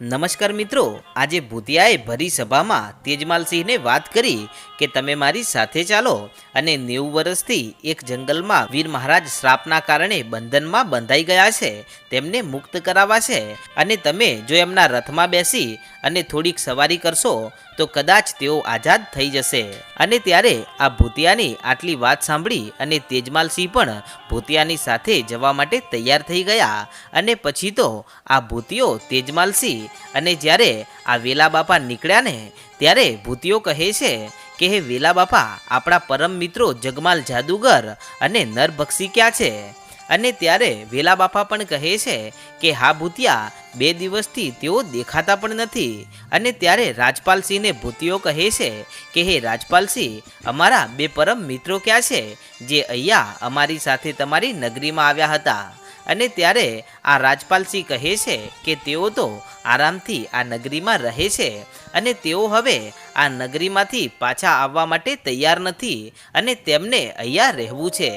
નમસ્કાર મિત્રો, આજે ભૂતિયાએ ભરી સભામાં તેજમાલસિંહને વાત કરી કે તમે મારી સાથે ચાલો અને નેવું વર્ષથી એક જંગલમાં વીર મહારાજ શ્રાપના કારણે બંધનમાં બંધાઈ ગયા છે, તેમને મુક્ત કરાવાશે અને તમે જો એમના રથમાં બેસી અને થોડીક સવારી કરશો, તો કદાચ તેઓ આઝાદ થઈ જશે. અને ત્યારે આ ભૂતિયાની આટલી વાત સાંભળી અને તેજમાલસિંહ પણ ભૂતિયાની સાથે જવા માટે તૈયાર થઈ ગયા. અને પછી તો આ ભૂતિયો તેજમાલસિંહ અને જ્યારે આ વેલા બાપા નીકળ્યા ને, ત્યારે ભૂતિયો કહે છે કે, હે વેલા બાપા, આપણા પરમ મિત્રો જગમાલ જાદુગર અને નરભક્ષી ક્યાં છે? અને ત્યારે વેલા બાપા પણ કહે છે કે, હા ભૂતિયા, બે દિવસથી તેઓ દેખાતા પણ નથી. અને ત્યારે રાજપાલસિંહને ભૂતિઓ કહે છે કે, હે રાજપાલસિંહ, અમારા બે પરમ મિત્રો ક્યાં છે જે અહીંયા અમારી સાથે તમારી નગરીમાં આવ્યા હતા? અને ત્યારે આ રાજપાલસિંહ કહે છે કે, તેઓ તો આરામથી આ નગરીમાં રહે છે અને તેઓ હવે આ નગરીમાંથી પાછા આવવા માટે તૈયાર નથી અને તેમને અહીંયા રહેવું છે.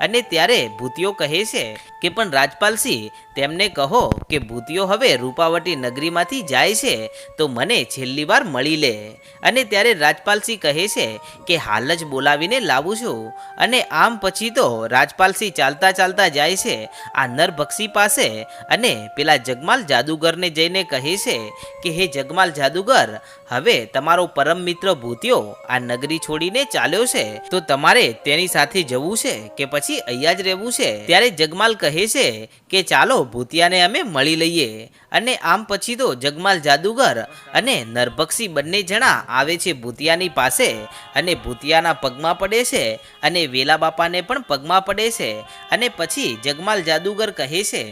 અને ત્યારે ભૂતિયો કહે છે કે, પણ રાજપાલસિંહ, તેમને કહો કે ભૂતિયો હવે રૂપાવટી નગરીમાંથી જાય છે, તો મને છેલ્લી વાર મળી લે. અને ત્યારે રાજપાલસિંહ કહે છે કે, હાલ જ બોલાવીને લાવું છું. અને આમ પછી તો રાજપાલસિંહ ચાલતા ચાલતા જાય છે, આ નરભક્ષી પાસે. અને પેલા જગમાલ જાદુગરને જઈને કહે છે કે, હે જગમાલ જાદુગર, હવે તમારો પરમ મિત્ર ભૂતિયો આ નગરી છોડીને ચાલ્યો છે, તો તમારે તેની સાથે જવું છે કે પછી અહીંયા જ રહેવું છે. ત્યારે જગમાલ કહે છે કે ચાલો ભૂતિયાને અમે મળી લઈએ અને આમ પછી તો જગમાલ જાદુગર અને નરભક્ષી બંને જણા આવે છે ભૂતિયાની પાસે અને ભૂતિયાના પગમાં પડે છે અને વેલા બાપાને પણ પગમાં પડે છે અને પછી જગમાલ જાદુગર કહે છે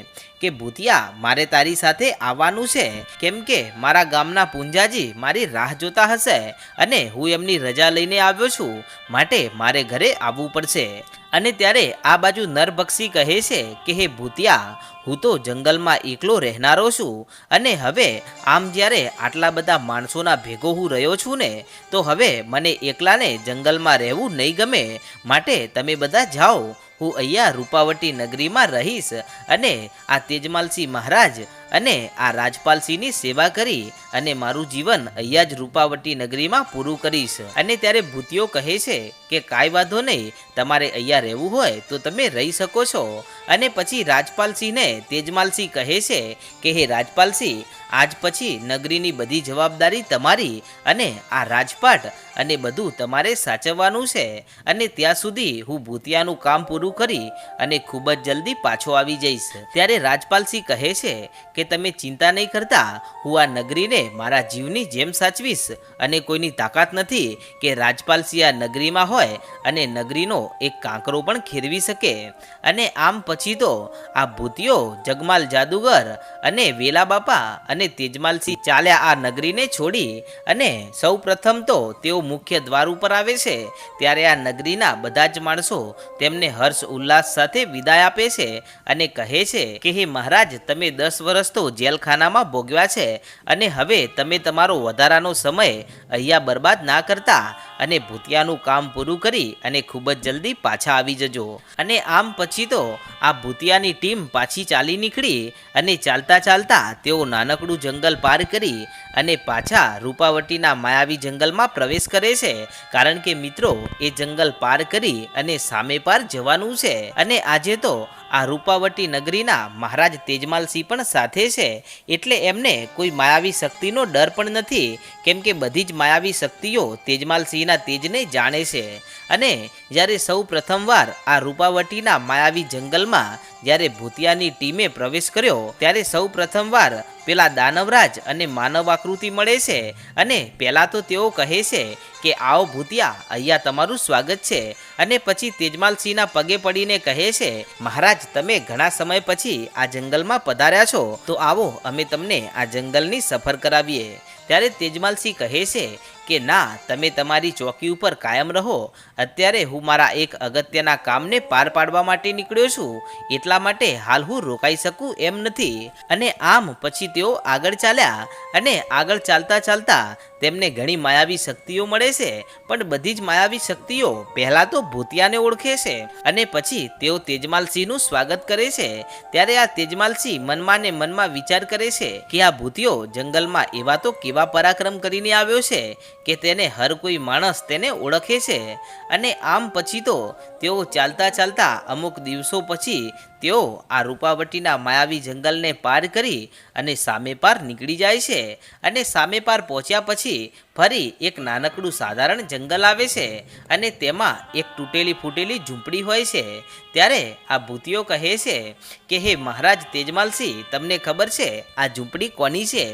કે, ભૂતિયા, મારે તારી સાથે આવવાનું છે. કેમ કે, મારા ગામના પુંજાજી મારી રાહ જોતા હશે અને હું એમની રજા લઈને આવ્યો છું. માટે મારે ઘરે આવવું પડશે. અને ત્યારે આ બાજુ નરબક્ષી કહે છે કે, હે ભૂતિયા, હું તો જંગલમાં એકલો રહેનારો છું. અને હવે આમ જ્યારે આટલા બધા માણસોના ભેગો હું રહ્યો છું ને, તો હવે મને એકલાને જંગલમાં રહેવું નહીં ગમે. માટે તમે બધા જાઓ. હું અહીંયા રૂપાવટી નગરીમાં રહીશ અને આ તેજમાલસિંહ મહારાજ અને આ રાજપાલસિંહની સેવા કરી અને મારું જીવન અહીંયા જ રૂપાવટી નગરીમાં પૂરું કરીશ. અને ત્યારે ભૂતિયો કહે છે કે, કાંઈ વાંધો નહીં, તમારે અહીંયા રહેવું હોય તો તમે રહી શકો છો. અને પછી રાજપાલસિંહને તેજમાલસિંહ કહે છે કે, હે રાજપાલસિંહ આજ પછી નગરીની બધી જવાબદારી તમારી અને આ રાજપાટ અને બધું તમારે સાચવવાનું છે. અને ત્યાં સુધી હું ભૂતિયાનું કામ પૂરું કરી અને ખૂબ જ જલ્દી પાછો આવી જઈશ. ત્યારે રાજપાલસિંહ કહે છે કે, તમે ચિંતા નહીં કરતા. હું આ નગરીને મારા જીવની જેમ સાચવીશ. અને કોઈની તાકાત નથી કે રાજપાલસિંહ આ નગરીમાં હોય અને નગરીનો એક કાંકરો પણ ખેરવી શકે. અને આમ પછી તો આ ભૂતિયો જગમાલ જાદુગર અને વેલા બાપા અને તેજમાલસિંહ ચાલ્યા આ નગરીને છોડી અને સૌ પ્રથમ તો તેઓ મુખ્ય દ્વાર ઉપર આવે છે. ત્યારે આ નગરીના બધા જ માણસો તેમને હર્ષ ઉલ્લાસ સાથે વિદાય આપે છે અને કહે છે કે, હે મહારાજ, તમે દસ વર્ષ તો જેલખાનામાં ભોગવ્યા છે અને હવે તમે તમારો વધારાનો સમય અહીંયા બરબાદ ના કરતા અને ભૂતિયાનું કામ પૂરું કરી અને ખૂબ જ જલ્દી પાછા આવી જજો. અને આમ પછી તો આ ભૂતિયાની ટીમ પાછી ચાલી નીકળી અને ચાલતા ચાલતા તેઓ નાનકડું જંગલ પાર કરી અને પાછા રૂપાવટીના માયાવી જંગલમાં પ્રવેશ કરે છે. કારણ કે મિત્રો, એ જંગલ પાર કરી અને સામે પાર જવાનું છે. અને આજે તો આ રૂપાવટી નગરીના મહારાજ તેજમાલસિંહ પણ સાથે છે. એટલે એમને કોઈ માયાવી શક્તિનો ડર પણ નથી. કેમ કે બધી જ માયાવી શક્તિઓ તેજમાલસિંહના તેજને જાણે છે. અને જ્યારે સૌ પ્રથમવાર આ રૂપાવટીના માયાવી જંગલમાં જ્યારે ભૂતિયાની ટીમે પ્રવેશ કર્યો, ત્યારે સૌ પ્રથમવાર પેલા દાનવરાજ અને માનવ આકૃતિ મળે છે અને પહેલાં તો તેઓ કહે છે કે, આવો ભૂતિયા, અહીંયા તમારું સ્વાગત છે. અને પછી તેજમાલસિંહના પગે પડીને કહે છે, મહારાજ, તમે ઘણા સમય પછી આ જંગલમાં પધાર્યા છો. તો આવો, અમે તમને આ જંગલની સફર કરાવીએ. ત્યારે તેજમાલસિંહ કહે છે કે ના, તમે તમારી ચોકી ઉપર કાયમ રહો. અત્યારે હું મારા એક અગત્યના કામને પાર પાડવા માટે નીકળ્યો છું. એટલા માટે હાલ હું રોકાઈ શકું એમ નથી. અને આમ પછી તેઓ આગળ ચાલ્યા અને આગળ ચાલતા ચાલતા તેમને ઘણી માયાવી શક્તિઓ મળે છે. પણ બધી જ માયાવી શક્તિઓ પહેલાં તો ભૂતિયાને ઓળખે છે અને પછી તેઓ તેજમાલસિંહનું સ્વાગત કરે છે. ત્યારે આ તેજમાલસિંહ મનમાં મનમાં વિચાર કરે છે કે આ ભૂતિયો જંગલમાં એવા તો કેવા પરાક્રમ કરીને આવ્યો છે. કે તેને હર કોઈ માણસ તેને ઓળખે છે? અને આમ પછી તો તેઓ ચાલતા ચાલતા અમુક દિવસો પછી તેઓ આ રૂપાવટીના માયાવી જંગલને પાર કરી અને સામે પાર નીકળી જાય છે. અને સામે પાર પહોંચ્યા પછી ફરી એક નાનકડું સાધારણ જંગલ આવે છે અને તેમાં એક તૂટેલી ફૂટેલી ઝૂંપડી હોય છે. ત્યારે આ ભૂતિઓ કહે છે કે, હે મહારાજ તેજમાલસિંહ, તમને ખબર છે આ ઝૂંપડી કોની છે?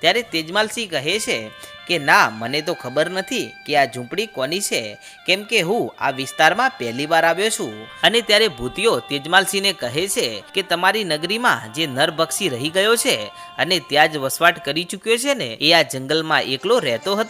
ત્યારે તેજમાલસિંહ કહે છે કે, ના, મને તો ખબર નથી કે આ ઝૂંપડી કોની છે, કેમ કે હું આ વિસ્તારમાં પહેલી વાર આવ્યો છું. અને ત્યારે ભૂતિયો તેજમાલસિંહને કહે છે કે, તમારી નગરીમાં જે નરભક્ષી રહી ગયો છે અને ત્યાં જ વસવાટ કરી ચૂક્યો છે ને, એ આ જંગલમાં એકલો રહેતો હતો.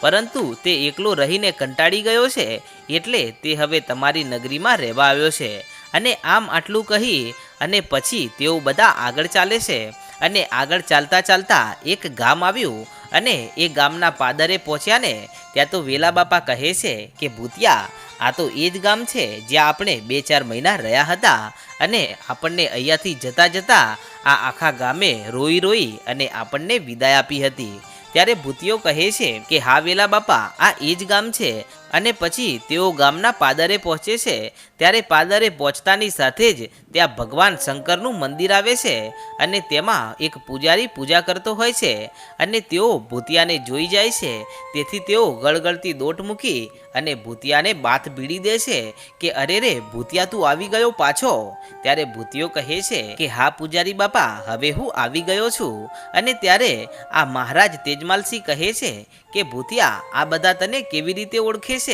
પરંતુ તે એકલો રહીને કંટાળી ગયો છે, એટલે તે હવે તમારી નગરીમાં રહેવા આવ્યો છે. અને આમ આટલું કહી અને પછી તેઓ બધા આગળ ચાલે છે. અને આગળ ચાલતા ચાલતા એક ગામ આવ્યું અને એ ગામના પાદરે પહોંચ્યા ને ત્યાં તો વેલા બાપા કહે છે કે, ભૂતિયા, આ તો એ જ ગામ છે જ્યાં આપણે બે ચાર મહિના રહ્યા હતા અને આપણને અહીંયાથી જતા જતા આ આખા ગામે રોઈ રોઈ અને આપણને વિદાય આપી હતી. ત્યારે ભૂતિયો કહે છે કે હા વેલા બાપા આ એ જ ગામ છે. અને પછી તેઓ ગામના પાદરે પહોંચે છે. ત્યારે પાદરે પહોંચતાની સાથે જ ત્યાં ભગવાન શંકરનું મંદિર આવે છે અને તેમાં એક પૂજારી પૂજા કરતો હોય છે અને તેઓ ભૂતિયાને જોઈ જાય છે. તેથી તેઓ ગળગળતી દોટ મૂકી અને ભૂતિયાને બાથ ભીડી દે છે કે, અરે રે, ભૂતિયા તું આવી ગયો પાછો. ત્યારે ભૂતિયો કહે છે કે, હા પૂજારી બાપા, હવે હું આવી ગયો છું. અને ત્યારે આ મહારાજ તેજમાલસિંહ કહે છે કે, ભૂતિયા, આ બધા તને કેવી રીતે ઓળખે છે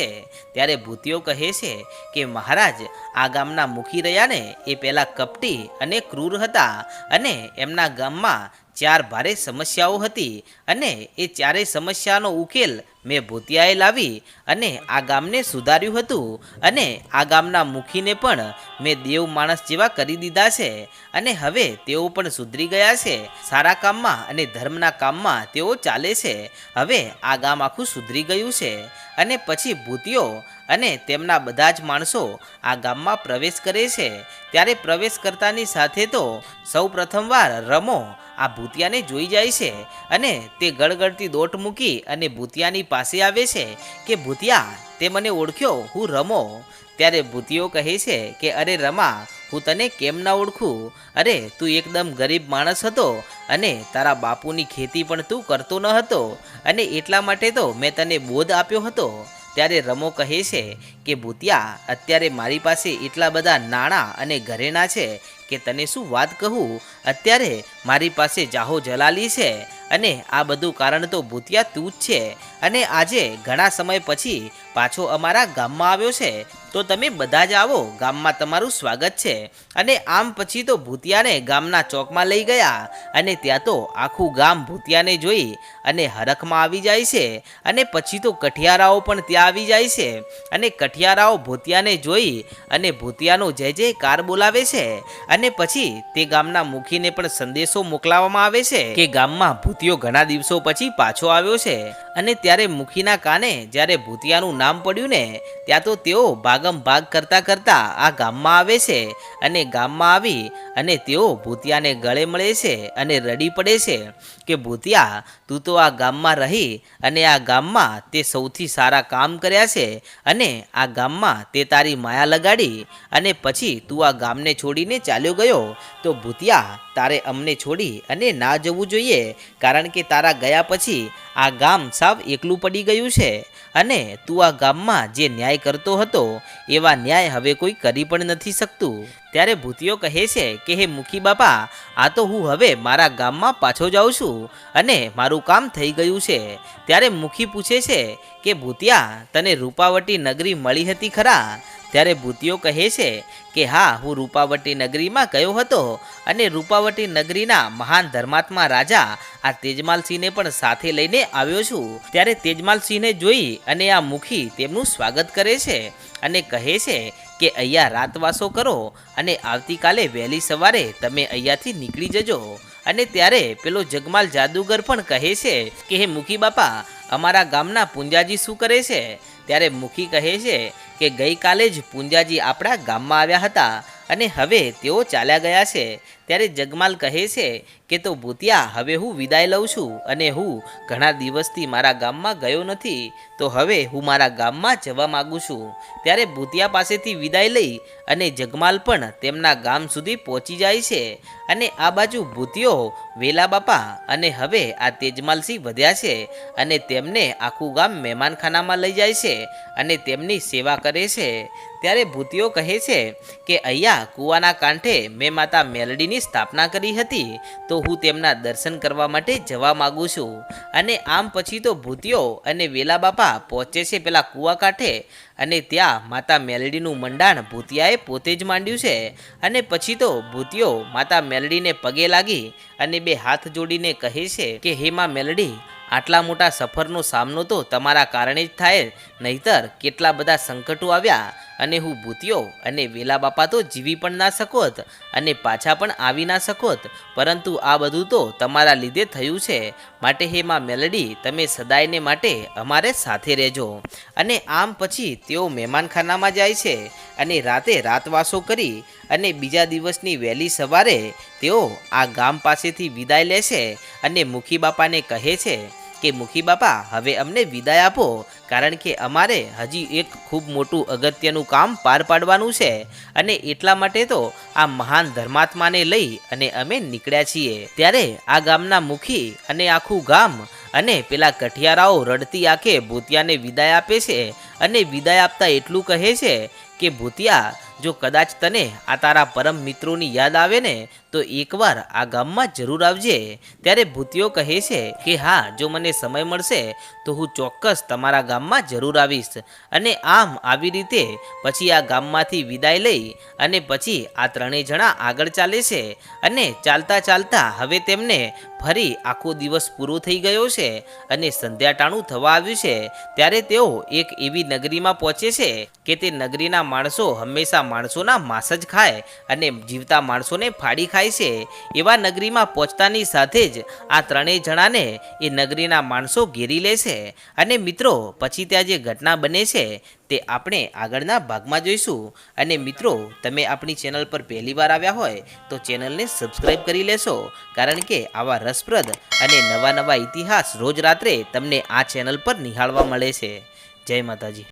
ત્યારે ભૂતિયો કહે છે કે, મહારાજ, આ ગામના મુખી રહ્યા ને એ પહેલાં કપટી અને ક્રૂર હતા અને એમના ગામમાં ચાર ભારે સમસ્યાઓ હતી અને એ ચારેય સમસ્યાનો ઉકેલ મેં ભૂતિયાએ લાવી અને આ ગામને સુધાર્યું હતું અને આ ગામના મુખીને પણ મેં દેવ માણસ જેવા કરી દીધા છે અને હવે તેઓ પણ સુધરી ગયા છે. સારા કામમાં અને ધર્મના કામમાં તેઓ ચાલે છે. હવે આ ગામ આખું સુધરી ગયું છે. અને પછી ભૂતિયો અને તેમના બધા જ માણસો આ ગામમાં પ્રવેશ કરે છે. ત્યારે પ્રવેશ કરતાની સાથે તો સૌ પ્રથમવાર રમો આ ભૂતિયાને જોઈ જાય છે અને તે ગળગળતી દોટ મૂકી અને ભૂતિયાની પાસે આવે છે કે, ભૂતિયા, તે મને ઓળખ્યો, હું રમો. ત્યારે ભૂતિયો કહે છે કે, અરે રમા હું તને કેમ ના ઓળખું? અરે, તું એકદમ ગરીબ માણસ હતો અને તારા બાપુની ખેતી પણ તું કરતો ન હતો અને એટલા માટે તો મેં તને બોધ આપ્યો હતો. ત્યારે રમો કહે છે કે, ભૂતિયા, અત્યારે મારી પાસે એટલા બધા નાણાં અને ઘરેણાં છે કે તને શું વાત કહું? અત્યારે મારી પાસે જાહો જલાલી છે અને આ બધું કારણ તો ભૂતિયા તું જ છે અને આજે ઘણા સમય પછી પાછો અમારા ગામમાં આવ્યો છે. તો તમે બધા જ આવો, ગામમાં તમારું સ્વાગત છે. અને આમ પછી તો ભૂતિયાને ગામના ચોકમાં લઈ ગયા અને ત્યાં તો આખું ગામ ભૂતિયાને જોઈ અને હરખમાં આવી જાય છે. અને પછી તો કઠિયારાઓ પણ ત્યાં આવી જાય છે. અને કઠિયારાઓ ભૂતિયાને જોઈ અને ભૂતિયાનો જય જયકાર બોલાવે છે. અને પછી તે ગામના મુખીને પણ સંદેશો મોકલાવવામાં આવે છે કે ગામમાં ભૂતિયો ઘણા દિવસો પછી પાછો આવ્યો છે. અને ત્યારે મુખીના કાને જ્યારે ભૂતિયાનું નામ પડ્યું ને, ત્યાં તો તેઓ ભાગમ ભાગ કરતા કરતા આ ગામમાં આવે છે અને ગામમાં આવી અને તેઓ ભૂતિયાને ગળે મળે છે અને રડી પડે છે કે, ભૂતિયા, તું તો આ ગામમાં રહી અને આ ગામમાં તે સૌથી સારા કામ કર્યા છે અને આ ગામમાં તે તારી માયા લગાડી અને પછી તું આ ગામને છોડીને ચાલ્યો ગયો. તો ભૂતિયા, તારે અમને છોડી અને ના જવું જોઈએ કારણ કે તારા ગયા પછી આ ગામ સાવ એકલું પડી ગયું છે. અને તું આ ગામમાં જે ન્યાય કરતો હતો, એવા ન્યાય હવે કોઈ કરી પણ નથી શકતું. ત્યારે ભૂતિયો કહે છે કે, હે મુખી બાપા, આ તો હું હવે મારા ગામમાં પાછો જાઉં છું અને મારું કામ થઈ ગયું છે. ત્યારે મુખી પૂછે છે કે, ભૂતિયા, તને રૂપાવટી નગરી મળી હતી ખરા? ત્યારે ભૂતિયો કહે છે કે, હા, હું રૂપાવટી નગરીમાં ગયો હતો અને રૂપાવટી નગરીના મહાન ધર્માત્મા રાજા આ તેજમાલસિંહને પણ સાથે લઈને આવ્યો છું. ત્યારે તેજમાલસિંહને જોઈ અને આ મુખી તેમનું સ્વાગત કરે છે અને કહે છે કે અહીંયા રાતવાસો કરો અને આવતીકાલે વહેલી સવારે તમે અહીંયાથી નીકળી જજો. અને ત્યારે પેલો જગમાલ જાદુગર પણ કહે છે કે, હે મુખી બાપા, અમારા ગામના પૂંજાજી શું કરે છે? ત્યારે મુખી કહે છે કે, ગઈકાલે જ પૂંજાજી આપણા ગામમાં આવ્યા હતા. અને હવે તેઓ ચાલ્યા ગયા છે. ત્યારે જગમાલ કહે છે કે, તો ભૂતિયા, હવે હું વિદાય લઉં છું અને હું ઘણા દિવસથી મારા ગામમાં ગયો નથી. તો હવે હું મારા ગામમાં જવા માગું છું. ત્યારે ભૂતિયા પાસેથી વિદાય લઈ અને જગમાલ પણ તેમના ગામ સુધી પહોંચી જાય છે. અને આ બાજુ ભૂતિયો, વેલા બાપા અને હવે આ તેજમાલસિંહ વધ્યા છે અને તેમને આખું ગામ મહેમાનખાનામાં લઈ જાય છે અને તેમની સેવા કરે છે. ત્યારે ભૂતિઓ કહે છે કે, અહીંયા કૂવાના કાંઠે મેં માતા મેલડીની સ્થાપના કરી હતી, તો હું તેમના દર્શન કરવા માટે જવા માગું છું. અને આમ પછી તો ભૂતિઓ અને વેલા બાપા પહોંચે છે પેલા કૂવા કાંઠે, અને ત્યાં માતા મેલડીનું મંડાણ ભૂતિયાએ પોતે જ માંડ્યું છે. અને પછી તો ભૂતિઓ માતા મેલડીને પગે લાગી અને બે હાથ જોડીને કહે છે કે, હે માં મેલડી, આટલા મોટા સફરનો સામનો તો તમારા કારણે જ થાય, નહીતર કેટલા બધા સંકટો આવ્યા. અને હું ભૂતિયો અને વેલા બાપા તો જીવી પણ ના શકોત અને પાછા પણ આવી ના શકોત. પરંતુ આ બધું તો તમારા લીધે થયું છે. માટે હે માં મેલડી, તમે સદાયને માટે અમારે સાથે રહેજો. અને આમ પછી તેઓ મહેમાનખાનામાં જાય છે અને રાતે રાતવાસો કરી અને બીજા દિવસની વહેલી સવારે તેઓ આ ગામ પાસેથી વિદાય લે છે અને મુખી બાપાને કહે છે કે મુખી બાપા, હવે અમને વિદાય આપો, કારણ કે અમારે હજી એક ખૂબ મોટું અગત્યનું કામ પાર પાડવાનું છે. અને એટલા માટે તો આ મહાન ધર્માત્માને લઈ અને અમે નીકળ્યા છીએ. ત્યારે આ ગામના મુખી અને આખું ગામ અને પેલા કઠિયારાઓ રડતી આંખે ભૂતિયાને વિદાય આપે છે. અને વિદાય આપતા એટલું કહે છે કે, ભૂતિયા જો કદાચ તને આ તારા પરમ મિત્રોની યાદ આવે ને, તો એકવાર આ ગામમાં જરૂર આવજે. ત્યારે ભૂતિયો કહે છે કે, હા, જો મને સમય મળશે, તો હું ચોક્કસ તમારા ગામમાં જરૂર આવીશ. અને આમ આવી રીતે પછી આ ગામમાંથી વિદાય લઈ અને પછી આ ત્રણેય જણા આગળ ચાલે છે. અને ચાલતા ચાલતા હવે તેમને ફરી આખો દિવસ પૂરો થઈ ગયો છે અને સંધ્યાટાણું થવા આવ્યું છે. ત્યારે તેઓ એક એવી નગરીમાં પહોંચે છે કે તે નગરીના માણસો હંમેશા માણસોના માંસ જ ખાય અને જીવતા માણસોને ફાડી ખાય છે, એવા નગરીમાં પહોંચતાની સાથે જ આ ત્રણેય જણાને એ નગરીના માણસો ઘેરી લે છે. અને મિત્રો, પછી ત્યાં જે ઘટના બને છે, તે આપણે આગળના ભાગમાં જોઈશું. અને મિત્રો, તમે આપણી ચેનલ પર પહેલી વાર આવ્યા હોય, તો ચેનલને સબસ્ક્રાઈબ કરી લેશો, કારણ કે આવા રસપ્રદ અને નવા નવા ઇતિહાસ રોજ રાત્રે તમને આ ચેનલ પર નિહાળવા મળે છે. જય માતાજી.